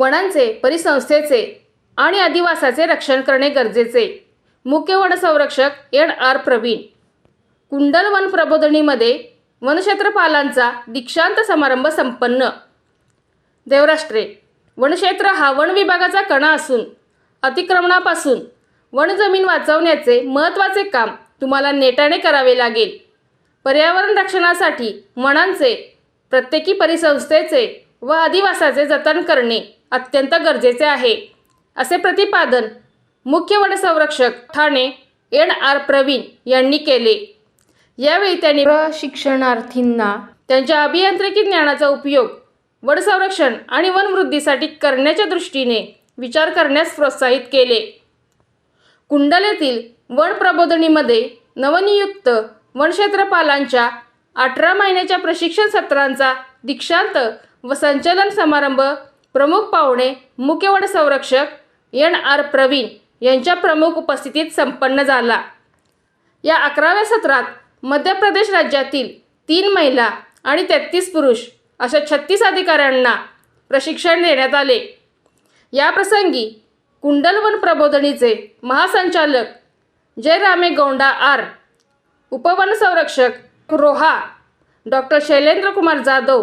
वनांचे परिसंस्थेचे आणि आदिवासाचे रक्षण करणे गरजेचे. मुख्य वनसंरक्षक एन. आर. प्रवीण. कुंडल वन प्रबोधनीमध्ये वनक्षेत्रपालांचा दीक्षांत समारंभ संपन्न. देवराष्ट्रे वनक्षेत्र हा वन विभागाचा कणा असून अतिक्रमणापासून वन जमीन वाचवण्याचे महत्त्वाचे काम तुम्हाला नेटाने करावे लागेल. पर्यावरण रक्षणासाठी वनांचे प्रत्येकी परिसंस्थेचे व आदिवासाचे जतन करणे. अत्यंत गरजेचे आहे. असे प्रतिपादन मुख्य वनसंरक्षक ठाणे एन आर प्रवीण यांनी केले. यावेळी त्यांनी प्रशिक्षणार्थींना त्यांच्या अभियांत्रिकी ज्ञानाचा उपयोग वन संरक्षण आणि वनवृद्धीसाठी करण्याच्या दृष्टीने विचार करण्यास प्रोत्साहित केले. कुंडल येथील वन प्रबोधनीमध्ये नवनियुक्त वनक्षेत्रपालांच्या अठरा महिन्याच्या प्रशिक्षण सत्रांचा दीक्षांत व संचलन समारंभ प्रमुख पाहुणे मुख्य वनसंरक्षक एन आर प्रवीण यांच्या प्रमुख उपस्थितीत संपन्न झाला. या अकराव्या सत्रात मध्य प्रदेश राज्यातील तीन महिला आणि तेहतीस पुरुष अशा छत्तीस अधिकाऱ्यांना प्रशिक्षण देण्यात आले. याप्रसंगी कुंडलवन प्रबोधनीचे महासंचालक जय रामे गौंडा आर उपवनसंरक्षक रोहा डॉक्टर शैलेंद्र कुमार जाधव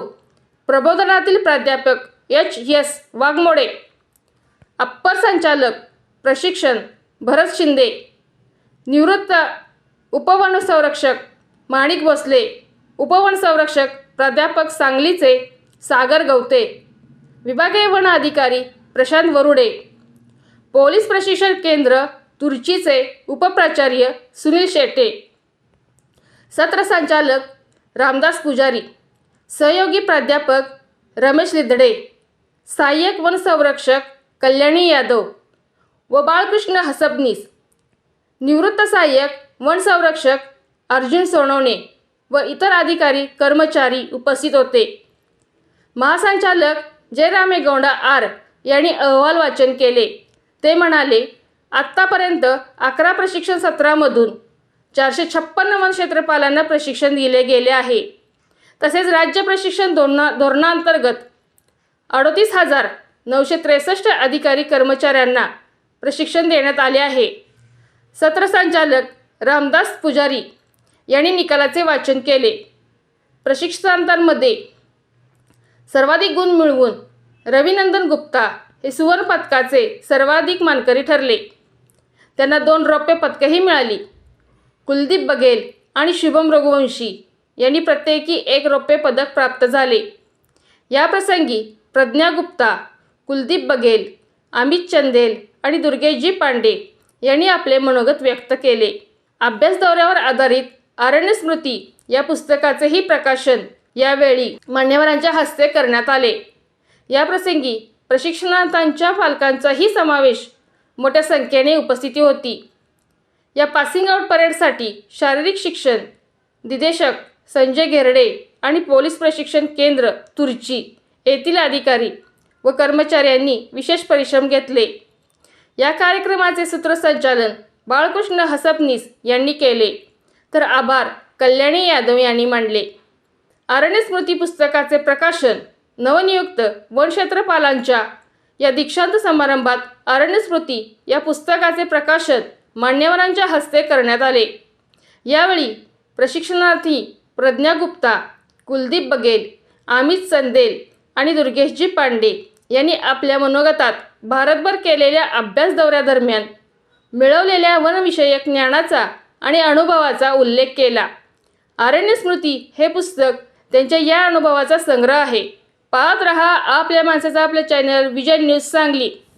प्रबोधनातील प्राध्यापक एच एस वाघमोडे. अप्पर संचालक प्रशिक्षण भरत शिंदे. निवृत्त उपवनसंरक्षक माणिक भोसले. उपवनसंरक्षक प्राध्यापक सांगलीचे सागर गवते. विभागीय वन अधिकारी प्रशांत वरुडे. पोलीस प्रशिक्षण केंद्र तुर्चीचे उपप्राचार्य सुनील शेटे सत्र संचालक रामदास पुजारी. सहयोगी प्राध्यापक रमेश लिदडे. सहाय्यक वनसंरक्षक कल्याणी यादव व बाळकृष्ण हसबनीस. निवृत्त सहाय्यक वनसंरक्षक अर्जुन सोनवणे व इतर अधिकारी कर्मचारी उपस्थित होते. महासंचालक जयरामे गौंडा आर यांनी अहवाल वाचन केले. ते म्हणाले आत्तापर्यंत अकरा प्रशिक्षण सत्रामधून चारशे छप्पन्न वनक्षेत्रपालांना प्रशिक्षण दिले गेले आहे. तसेच राज्य प्रशिक्षण धोरणा धोरणांतर्गत अडोतीस हजार नऊशे त्रेसष्ट अधिकारी कर्मचाऱ्यांना प्रशिक्षण देण्यात आले आहे. सत्र संचालक रामदास पुजारी यांनी निकालाचे वाचन केले. प्रशिक्षणार्थांमध्ये सर्वाधिक गुण मिळवून रविनंदन गुप्ता हे सुवर्ण पदकाचे सर्वाधिक मानकरी ठरले. त्यांना दोन रौप्य पदकंही मिळाली. कुलदीप बघेल आणि शुभम रघुवंशी यांनी प्रत्येकी एक रौप्य पदक प्राप्त झाले. याप्रसंगी प्रज्ञा गुप्ता कुलदीप बघेल अमित चंदेल आणि दुर्गेशजी पांडे यांनी आपले मनोगत व्यक्त केले. अभ्यास दौऱ्यावर आधारित अरण्य स्मृती या पुस्तकाचेही प्रकाशन यावेळी मान्यवरांच्या हस्ते करण्यात आले. याप्रसंगी प्रशिक्षणार्थांच्या पालकांचाही समावेश मोठ्या संख्येने उपस्थिती होती. या पासिंग आउट परेडसाठी शारीरिक शिक्षण दिदेशक संजय घेरडे आणि पोलीस प्रशिक्षण केंद्र तुर्ची येथील अधिकारी व कर्मचाऱ्यांनी विशेष परिश्रम घेतले. या कार्यक्रमाचे सूत्रसंचालन बाळकृष्ण हसपनीस यांनी केले. तर आभार कल्याणी यादव यांनी मांडले. अरण्य स्मृती पुस्तकाचे प्रकाशन नवनियुक्त वनक्षेत्रपालांच्या या दीक्षांत समारंभात अरण्य स्मृती या पुस्तकाचे प्रकाशन मान्यवरांच्या हस्ते करण्यात आले. यावेळी प्रशिक्षणार्थी प्रज्ञा गुप्ता कुलदीप बघेल अमित संदेल आणि दुर्गेशजी पांडे यांनी आपल्या मनोगतात भारतभर केलेल्या अभ्यास दौऱ्यादरम्यान मिळवलेल्या वनविषयक ज्ञानाचा आणि अनुभवाचा उल्लेख केला. आरण्य स्मृती हे पुस्तक त्यांच्या या अनुभवाचा संग्रह आहे. पाहत रहा आपल्या माणसाचा आपलं चॅनल विजय न्यूज सांगली.